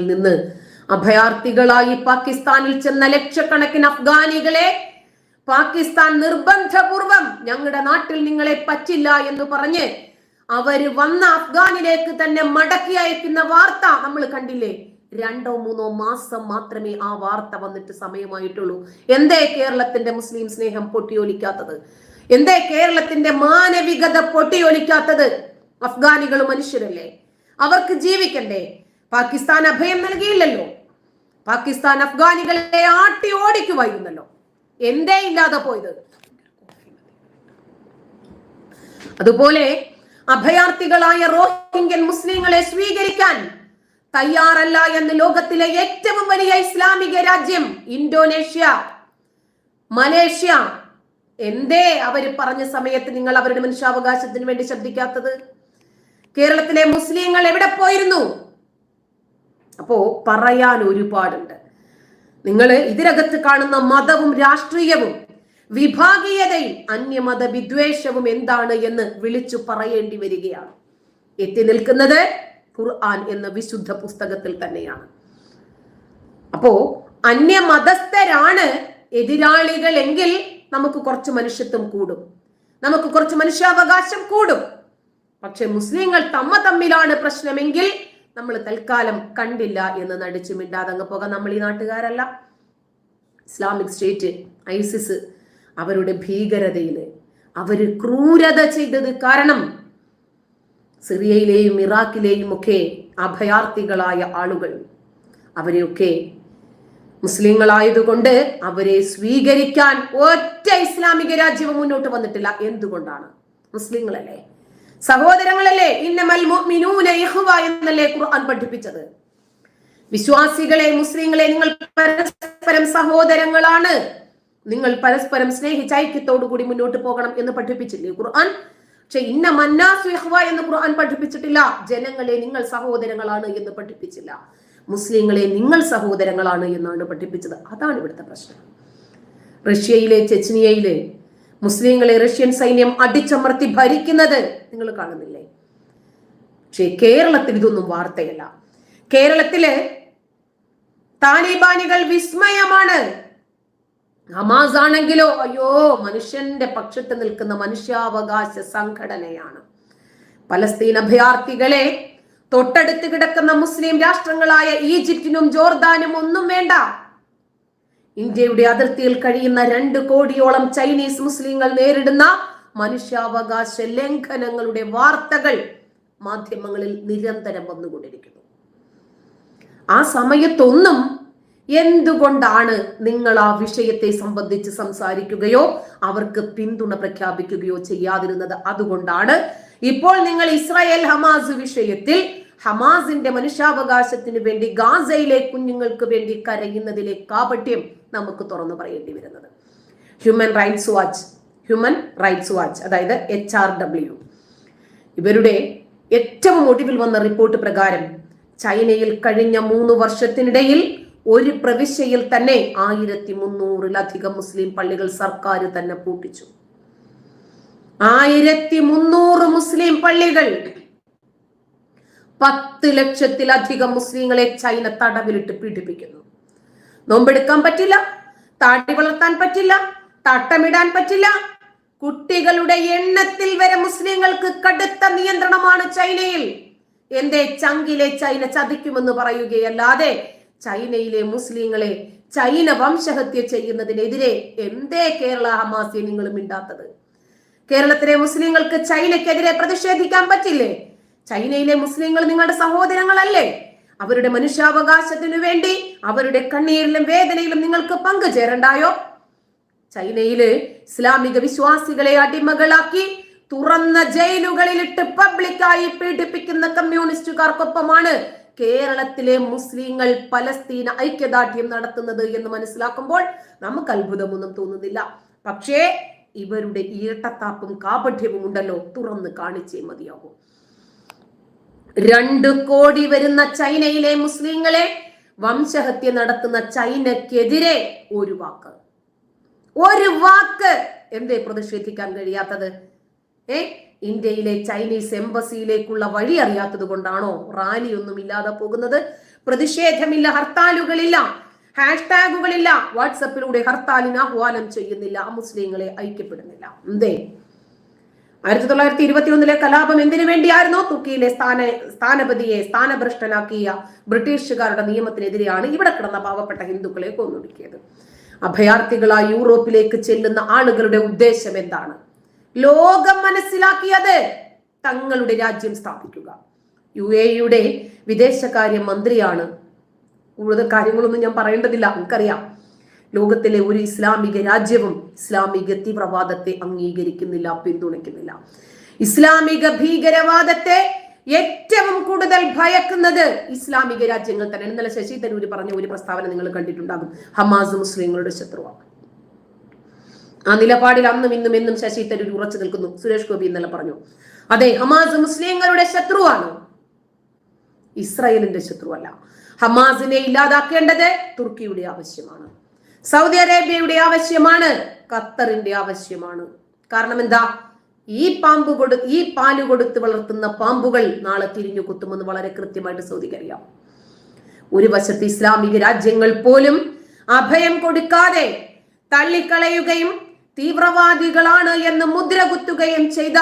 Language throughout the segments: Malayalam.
നിന്ന് അഭയാർത്ഥികളായി പാകിസ്ഥാനിൽ ചെന്ന ലക്ഷക്കണക്കിന് അഫ്ഗാനികളെ പാകിസ്ഥാൻ നിർബന്ധപൂർവം ഞങ്ങളുടെ നാട്ടിൽ നിങ്ങളെ പറ്റില്ല എന്ന് പറഞ്ഞ് അവർ വന്ന അഫ്ഗാനിലേക്ക് തന്നെ മടക്കി അയക്കുന്ന വാർത്ത നമ്മൾ കണ്ടില്ലേ? രണ്ടോ മൂന്നോ മാസം മാത്രമേ ആ വാർത്ത വന്നിട്ട് സമയമായിട്ടുള്ളൂ. എന്തേ കേരളത്തിന്റെ മുസ്ലിം സ്നേഹം പൊട്ടിയൊലിക്കാത്തത്? എന്തേ കേരളത്തിന്റെ മാനവികത പൊട്ടിയൊലിക്കാത്തത്? അഫ്ഗാനികൾ മനുഷ്യരല്ലേ? അവർക്ക് ജീവിക്കണ്ടേ? പാകിസ്ഥാൻ അഭയം നൽകിയില്ലല്ലോ. പാകിസ്ഥാൻ അഫ്ഗാനികളെ ആട്ടി ഓടിക്കുമായിരുന്നല്ലോ എന്തേ ഇല്ലാതെ പോയത്? അതുപോലെ അഭയാർത്ഥികളായ റോഹിംഗ്യൻ മുസ്ലിങ്ങളെ സ്വീകരിക്കാൻ തയ്യാറല്ല എന്ന് ലോകത്തിലെ ഏറ്റവും വലിയ ഇസ്ലാമിക രാജ്യം ഇന്തോനേഷ്യ. മലേഷ്യ. എന്തേ അവർ പറഞ്ഞ സമയത്ത് നിങ്ങൾ അവരുടെ മനുഷ്യാവകാശത്തിന് വേണ്ടി ശ്രദ്ധിക്കാത്തത്? കേരളത്തിലെ മുസ്ലിങ്ങൾ എവിടെ പോയിരുന്നു? അപ്പോ പറയാൻ ഒരുപാടുണ്ട്. നിങ്ങൾ ഇതിനകത്ത് കാണുന്ന മതവും രാഷ്ട്രീയവും വിഭാഗീയതയും അന്യമത വിദ്വേഷവും എന്താണ് എന്ന് വിളിച്ചു പറയേണ്ടി വരികയാണ്. എത്തി നിൽക്കുന്നത് ഖുർആൻ എന്ന വിശുദ്ധ പുസ്തകത്തിൽ തന്നെയാണ്. അപ്പോ അന്യമതസ്ഥരാണ് എതിരാളികൾ എങ്കിൽ നമുക്ക് കുറച്ച് മനുഷ്യത്വം കൂടും. നമുക്ക് കുറച്ച് മനുഷ്യാവകാശം കൂടും. പക്ഷെ മുസ്ലിങ്ങൾ തമ്മ തമ്മിലാണ് പ്രശ്നമെങ്കിൽ നമ്മൾ തൽക്കാലം കണ്ടില്ല എന്ന് നടിച്ചു മിണ്ടാതങ്ങ് പോകാൻ നമ്മൾ ഈ നാട്ടുകാരല്ല. ഇസ്ലാമിക് സ്റ്റേറ്റ് ഐസിസ് അവരുടെ ഭീകരതയിൽ അവർ ക്രൂരത ചെയ്തത് കാരണം സിറിയയിലെയും ഇറാഖിലെയും ഒക്കെ അഭയാർത്ഥികളായ ആളുകൾ അവരെയൊക്കെ മുസ്ലിങ്ങളായതുകൊണ്ട് അവരെ സ്വീകരിക്കാൻ ഒറ്റ ഇസ്ലാമിക രാജ്യവും മുന്നോട്ട് വന്നിട്ടില്ല. എന്തുകൊണ്ടാണ്? മുസ്ലിങ്ങളല്ലേ? സഹോദരങ്ങളല്ലേ? ഇന്നമൽ മുഅ്മിനൂന എന്നല്ലേ ഖുർആൻ പഠിപ്പിച്ചത്? വിശ്വാസികളെ മുസ്ലിങ്ങളെ നിങ്ങൾ പരസ്പരം സഹോദരങ്ങളാണ്. നിങ്ങൾ പരസ്പരം സ്നേഹിച്ച് ഐക്യത്തോടു കൂടി മുന്നോട്ട് പോകണം എന്ന് പഠിപ്പിച്ചില്ലേ ഖുർആൻ? പക്ഷെ ഇന്ന മന്നാസു എന്ന് ഖുർആൻ പഠിപ്പിച്ചിട്ടില്ല. ജനങ്ങളെ നിങ്ങൾ സഹോദരങ്ങളാണ് എന്ന് പഠിപ്പിച്ചില്ല. മുസ്ലിങ്ങളെ നിങ്ങൾ സഹോദരങ്ങളാണ് എന്നാണ് പഠിപ്പിച്ചത്. അതാണ് ഇവിടുത്തെ പ്രശ്നം. റഷ്യയിലെ ചെച്നിയയിലെ മുസ്ലിങ്ങളെ റഷ്യൻ സൈന്യം അടിച്ചമർത്തി ഭരിക്കുന്നത് നിങ്ങൾ കാണുന്നില്ലേ? പക്ഷേ കേരളത്തിൽ ഇതൊന്നും വാർത്തയല്ല. കേരളത്തിൽ താലിബാനികൾ വിസ്മയമാണ്. ഹമാസ് ആണെങ്കിലോ അയ്യോ മനുഷ്യന്റെ പക്ഷത്ത് നിൽക്കുന്ന മനുഷ്യാവകാശ സംഘടനയാണ്. പലസ്തീൻ അഭയാർത്ഥികളെ തൊട്ടടുത്ത് കിടക്കുന്ന മുസ്ലിം രാഷ്ട്രങ്ങളായ ഈജിപ്തിനും ജോർദാനും ഒന്നും വേണ്ട. ഇന്ത്യയുടെ അതിർത്തിയിൽ കഴിയുന്ന രണ്ട് കോടിയോളം ചൈനീസ് മുസ്ലിങ്ങൾ നേരിടുന്ന മനുഷ്യാവകാശ ലംഘനങ്ങളുടെ വാർത്തകൾ മാധ്യമങ്ങളിൽ നിരന്തരം വന്നുകൊണ്ടിരിക്കുന്നു. ആ സമയത്തൊന്നും എന്തുകൊണ്ടാണ് നിങ്ങൾ ആ വിഷയത്തെ സംബന്ധിച്ച് സംസാരിക്കുകയോ അവർക്ക് പിന്തുണ പ്രഖ്യാപിക്കുകയോ ചെയ്യാതിരുന്നത്? അതുകൊണ്ടാണ് ഇപ്പോൾ നിങ്ങൾ ഇസ്രായേൽ ഹമാസ് വിഷയത്തിൽ ഹമാസിന്റെ മനുഷ്യാവകാശത്തിന് വേണ്ടി ഗാസയിലെ കുഞ്ഞുങ്ങൾക്ക് വേണ്ടി കരയുന്നതിലെ കാപട്യം നമുക്ക് തുറന്നു പറയേണ്ടി വരുന്നത്. Human rights watch human rights watch അതായത് എച്ച് ആർ ഡബ്ല്യു ഇവരുടെ ഏറ്റവും ഒടുവിൽ വന്ന റിപ്പോർട്ട് പ്രകാരം ചൈനയിൽ കഴിഞ്ഞ മൂന്ന് വർഷത്തിനിടയിൽ ഒരു പ്രവിശ്യയിൽ തന്നെ ആയിരത്തി മുന്നൂറിലധികം മുസ്ലിം പള്ളികൾ സർക്കാർ തന്നെ പൂട്ടിച്ചു. ആയിരത്തി മുന്നൂറ് മുസ്ലിം പള്ളികൾ. പത്ത് ലക്ഷത്തിലധികം മുസ്ലിങ്ങളെ ചൈന തടവിലിട്ട് പീഡിപ്പിക്കുന്നു. നോമ്പെടുക്കാൻ പറ്റില്ല താടി വളർത്താൻ പറ്റില്ല തട്ടമിടാൻ പറ്റില്ല. കുട്ടികളുടെ എണ്ണത്തിൽ വരെ മുസ്ലിങ്ങൾക്ക് കടുത്ത നിയന്ത്രണമാണ് ചൈനയിൽ. എന്റെ ചങ്കിലെ ചൈന ചതിക്കുമെന്ന് പറയുകയല്ലാതെ ചൈനയിലെ മുസ്ലിങ്ങളെ ചൈന വംശഹത്യ ചെയ്യുന്നതിനെതിരെ എന്തേ കേരള ഹമാസിയെ നിങ്ങൾ മിണ്ടാത്തത്? കേരളത്തിലെ മുസ്ലിങ്ങൾക്ക് ചൈനയ്ക്കെതിരെ പ്രതിഷേധിക്കാൻ പറ്റില്ലേ? ചൈനയിലെ മുസ്ലിങ്ങൾ നിങ്ങളുടെ സഹോദരങ്ങളല്ലേ? അവരുടെ മനുഷ്യാവകാശത്തിനു വേണ്ടി അവരുടെ കണ്ണീരിലും വേദനയിലും നിങ്ങൾക്ക് പങ്കുചേരണ്ടായോ ചൈനയിൽ ഇസ്ലാമിക വിശ്വാസികളെ അടിമകളാക്കി തുറന്ന ജയിലുകളിലിട്ട് പബ്ലിക്കായി പീഡിപ്പിക്കുന്ന കമ്മ്യൂണിസ്റ്റുകാർക്കൊപ്പമാണ് കേരളത്തിലെ മുസ്ലിങ്ങൾ പലസ്തീന ഐക്യദാർഢ്യം നടത്തുന്നത് എന്ന് മനസ്സിലാക്കുമ്പോൾ നമുക്ക് അത്ഭുതമൊന്നും തോന്നുന്നില്ല. പക്ഷേ ഇവരുടെ ഇരട്ടത്താപ്പും കാപഠ്യവും ഉണ്ടല്ലോ. തുറന്ന് കാണിച്ചേ മതിയാകും രണ്ട് കോടി വരുന്ന ചൈനയിലെ മുസ്ലിങ്ങളെ വംശഹത്യ നടത്തുന്ന ചൈനക്കെതിരെ ഒരു വാക്ക്. ഒരു വാക്ക് എന്തേ പ്രതിഷേധിക്കാൻ കഴിയാത്തത്? ഏ? ഇന്ത്യയിലെ ചൈനീസ് എംബസിയിലേക്കുള്ള വഴി അറിയാത്തത് കൊണ്ടാണോ റാലി ഒന്നും ഇല്ലാതെ പോകുന്നത്? പ്രതിഷേധമില്ല ഹർത്താലുകളില്ല ഹാഷ്ടാഗുകളില്ല വാട്സപ്പിലൂടെ ഹർത്താലിന് ആഹ്വാനം ചെയ്യുന്നില്ല മുസ്ലിങ്ങളെ ഐക്യപ്പെടുന്നില്ല. എന്തേ? ആയിരത്തി തൊള്ളായിരത്തി ഇരുപത്തി ഒന്നിലെ കലാപം എന്തിനു വേണ്ടിയായിരുന്നോ? തുർക്കിയിലെ സ്ഥാന സ്ഥാനപതിയെ സ്ഥാനഭ്രഷ്ടനാക്കിയ ബ്രിട്ടീഷുകാരുടെ നിയമത്തിനെതിരെയാണ് ഇവിടെ കിടന്ന പാവപ്പെട്ട ഹിന്ദുക്കളെ കൊന്നൊടുക്കിയത്. അഭയാർത്ഥികളായി യൂറോപ്പിലേക്ക് ചെല്ലുന്ന ആളുകളുടെ ഉദ്ദേശം എന്താണ്? ലോകം മനസ്സിലാക്കിയത് തങ്ങളുടെ രാജ്യം സ്ഥാപിക്കുക. യു യുടെ വിദേശകാര്യ മന്ത്രിയാണ്. കൂടുതൽ കാര്യങ്ങളൊന്നും ഞാൻ പറയേണ്ടതില്ല. നമുക്കറിയാം ലോകത്തിലെ ഒരു ഇസ്ലാമിക രാജ്യവും ഇസ്ലാമിക തീവ്രവാദത്തെ അംഗീകരിക്കുന്നില്ല പിന്തുണയ്ക്കുന്നില്ല. ഇസ്ലാമിക ഭീകരവാദത്തെ ഏറ്റവും കൂടുതൽ ഭയക്കുന്നത് ഇസ്ലാമിക രാജ്യങ്ങൾ തന്നെ. ഇന്നലെ ശശി തരൂര് പറഞ്ഞ ഒരു പ്രസ്താവന നിങ്ങൾ കണ്ടിട്ടുണ്ടാകും. ഹമാസ് മുസ്ലിങ്ങളുടെ ശത്രുവാണ്. ആ നിലപാടിൽ അന്നും ഇന്നും എന്നും ശശി തരൂർ ഉറച്ചു നിൽക്കുന്നു സുരേഷ് ഗോപി ഇന്നലെ പറഞ്ഞു. അതെ ഹമാസ് മുസ്ലിങ്ങളുടെ ശത്രുവാണ്. ഇസ്രായേലിന്റെ ശത്രുവല്ല. ഹമാസിനെ ഇല്ലാതാക്കേണ്ടത് തുർക്കിയുടെ ആവശ്യമാണ്. സൗദി അറേബ്യയുടെ ആവശ്യമാണ് ഖത്തറിന്റെ ആവശ്യമാണ്. കാരണം എന്താ? ഈ പാമ്പ് കൊടു ഈ പാൽ കൊടുത്ത് വളർത്തുന്ന പാമ്പുകൾ നാളെ തിരിഞ്ഞു കുത്തുമെന്ന് വളരെ കൃത്യമായിട്ട് സൗദിക്കറിയാം ഒരു വശത്ത് ഇസ്ലാമിക രാജ്യങ്ങൾ പോലും അഭയം കൊടുക്കാതെ തള്ളിക്കളയുകയും തീവ്രവാദികളാണ് എന്ന് മുദ്ര കുത്തുകയും ചെയ്ത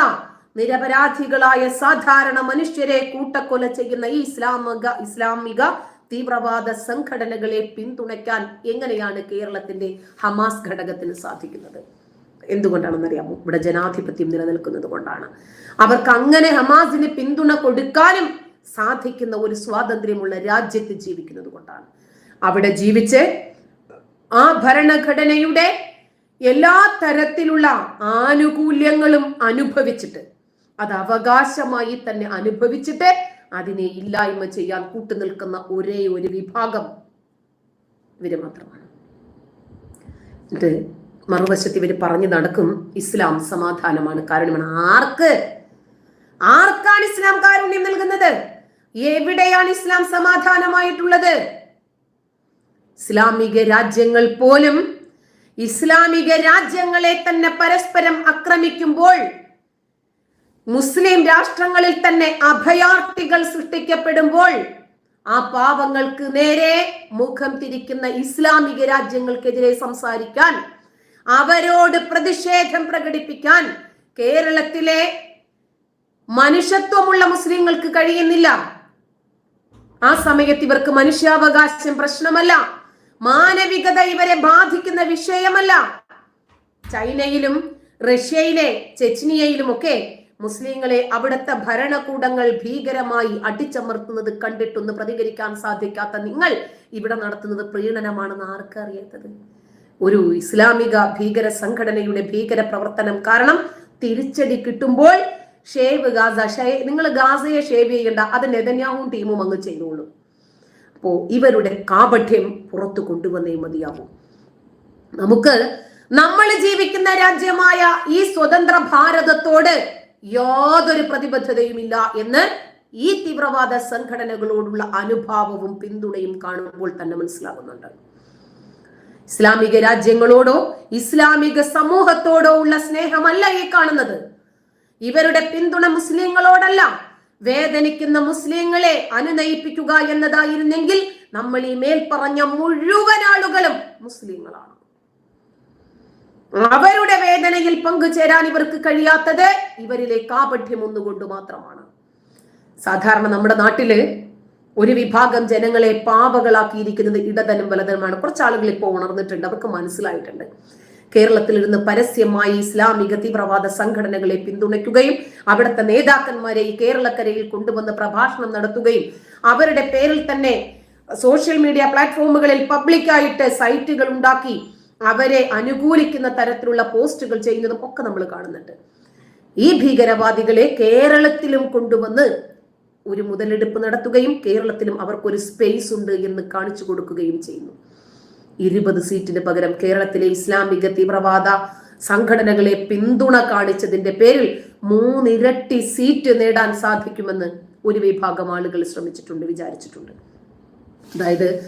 നിരപരാധികളായ സാധാരണ മനുഷ്യരെ കൂട്ടക്കൊല ചെയ്യുന്ന ഈ ഇസ്ലാമിക ഇസ്ലാമിക തീവ്രവാദ സംഘടനകളെ പിന്തുണയ്ക്കാൻ എങ്ങനെയാണ് കേരളത്തിന്റെ ഹമാസ് ഘടകത്തിന് സാധിക്കുന്നത്? എന്തുകൊണ്ടാണെന്നറിയാമോ? ഇവിടെ ജനാധിപത്യം നിലനിൽക്കുന്നത് കൊണ്ടാണ്. അവർക്ക് അങ്ങനെ ഹമാസിന് പിന്തുണ കൊടുക്കാനും സാധിക്കുന്ന ഒരു സ്വാതന്ത്ര്യമുള്ള രാജ്യത്ത് ജീവിക്കുന്നത് കൊണ്ടാണ്. അവിടെ ജീവിച്ച് ആ ഭരണഘടനയുടെ എല്ലാ തരത്തിലുള്ള ആനുകൂല്യങ്ങളും അനുഭവിച്ചിട്ട് അത് അവകാശമായി തന്നെ അനുഭവിച്ചിട്ട് അതിനെ ഇല്ലായ്മ ചെയ്യാൻ കൂട്ടുനിൽക്കുന്ന ഒരേ ഒരു വിഭാഗം ഇവർ മാത്രമാണ്. ഇത് മറുവശത്ത് ഇവർ പറഞ്ഞു നടക്കും ഇസ്ലാം സമാധാനമാണ്. കാരണമാണ് ആർക്ക്? ആർക്കാണ് ഇസ്ലാം കാരുണ്യം നൽകുന്നത്? എവിടെയാണ് ഇസ്ലാം സമാധാനമായിട്ടുള്ളത്? ഇസ്ലാമിക രാജ്യങ്ങൾ പോലും ഇസ്ലാമിക രാജ്യങ്ങളെ തന്നെ പരസ്പരം ആക്രമിക്കുമ്പോൾ മുസ്ലിം രാഷ്ട്രങ്ങളിൽ തന്നെ അഭയാർത്ഥികൾ സൃഷ്ടിക്കപ്പെടുമ്പോൾ ആ പാവങ്ങൾക്ക് നേരെ മുഖം തിരിക്കുന്ന ഇസ്ലാമിക രാജ്യങ്ങൾക്കെതിരെ സംസാരിക്കാൻ അവരോട് പ്രതിഷേധം പ്രകടിപ്പിക്കാൻ കേരളത്തിലെ മനുഷ്യത്വമുള്ള മുസ്ലിങ്ങൾക്ക് കഴിയുന്നില്ല. ആ സമയത്ത് ഇവർക്ക് മനുഷ്യാവകാശം പ്രശ്നമല്ല. മാനവികത ഇവരെ ബാധിക്കുന്ന വിഷയമല്ല. ചൈനയിലും റഷ്യയിലെ ചെച്നിയയിലും ഒക്കെ മുസ്ലിങ്ങളെ അവിടുത്തെ ഭരണകൂടങ്ങൾ ഭീകരമായി അടിച്ചമർത്തുന്നത് കണ്ടിട്ടൊന്ന് പ്രതികരിക്കാൻ സാധിക്കാത്ത നിങ്ങൾ ഇവിടെ നടത്തുന്നത് പ്രീണനമാണെന്ന് ആർക്കറിയാത്തത് ഒരു ഇസ്ലാമിക ഭീകര സംഘടനയുടെ ഭീകര പ്രവർത്തനം കാരണം തിരിച്ചടി കിട്ടുമ്പോൾ ഷേവ് ഗാസ ഷേ നിങ്ങൾ ഗാസയെ ഷേവ് ചെയ്യേണ്ട അത് നെതന്യാവും ടീമും അങ്ങ് ചെയ്തോളൂ. അപ്പോ ഇവരുടെ കാപഠ്യം പുറത്തു കൊണ്ടുവന്നേ മതിയാവും. നമുക്ക് നമ്മൾ ജീവിക്കുന്ന രാജ്യമായ ഈ സ്വതന്ത്ര ഭാരതത്തോട് യാതൊരു പ്രതിബദ്ധതയുമില്ല എന്ന് ഈ തീവ്രവാദ സംഘടനകളോടുള്ള അനുഭാവവും പിന്തുണയും കാണുമ്പോൾ തന്നെ മനസ്സിലാകുന്നുണ്ട്. ഇസ്ലാമിക രാജ്യങ്ങളോടോ ഇസ്ലാമിക സമൂഹത്തോടോ ഉള്ള സ്നേഹമല്ല ഈ കാണുന്നത്. ഇവരുടെ പിന്തുണ മുസ്ലിങ്ങളോടല്ല വേദനിക്കുന്ന മുസ്ലിങ്ങളെ അനുനയിപ്പിക്കുക എന്നതായിരുന്നെങ്കിൽ നമ്മൾ ഈ മേൽ പറഞ്ഞ മുഴുവൻ ആളുകളും മുസ്ലിങ്ങളാണ്. അവരുടെ വേദനയിൽ പങ്കുചേരാൻ ഇവർക്ക് കഴിയാത്തത് ഇവരിലെ കാപഠ്യം ഒന്നുകൊണ്ട് മാത്രമാണ്. സാധാരണ നമ്മുടെ നാട്ടിൽ ഒരു വിഭാഗം ജനങ്ങളെ പാപകളാക്കിയിരിക്കുന്നത് ഇടതനും വലതനുമാണ് കുറച്ച് ആളുകൾ ഇപ്പോൾ ഉണർന്നിട്ടുണ്ട് അവർക്ക് മനസ്സിലായിട്ടുണ്ട്. കേരളത്തിൽ ഇരുന്ന് പരസ്യമായി ഇസ്ലാമിക തീവ്രവാദ സംഘടനകളെ പിന്തുണയ്ക്കുകയും അവിടുത്തെ നേതാക്കന്മാരെ ഈ കേരളക്കരയിൽ കൊണ്ടുവന്ന് പ്രഭാഷണം നടത്തുകയും അവരുടെ പേരിൽ തന്നെ സോഷ്യൽ മീഡിയ പ്ലാറ്റ്ഫോമുകളിൽ പബ്ലിക്കായിട്ട് സൈറ്റുകൾ ഉണ്ടാക്കി അവരെ അനുകൂലിക്കുന്ന തരത്തിലുള്ള പോസ്റ്റുകൾ ചെയ്യുന്നതും ഒക്കെ നമ്മൾ കാണുന്നുണ്ട്. ഈ ഭീകരവാദികളെ കേരളത്തിലും കൊണ്ടുവന്ന് ഒരു മുതലെടുപ്പ് നടത്തുകയും കേരളത്തിലും അവർക്കൊരു സ്പേസ് ഉണ്ട് എന്ന് കാണിച്ചു കൊടുക്കുകയും ചെയ്യുന്നു. ഇരുപത് സീറ്റിന് പകരം കേരളത്തിലെ ഇസ്ലാമിക തീവ്രവാദ സംഘടനകളെ പിന്തുണ കാണിച്ചതിന്റെ പേരിൽ മൂന്നിരട്ടി സീറ്റ് നേടാൻ സാധിക്കുമെന്ന് ഒരു വിഭാഗം ആളുകൾ ശ്രമിച്ചിട്ടുണ്ട് വിചാരിച്ചിട്ടുണ്ട്. അതായത്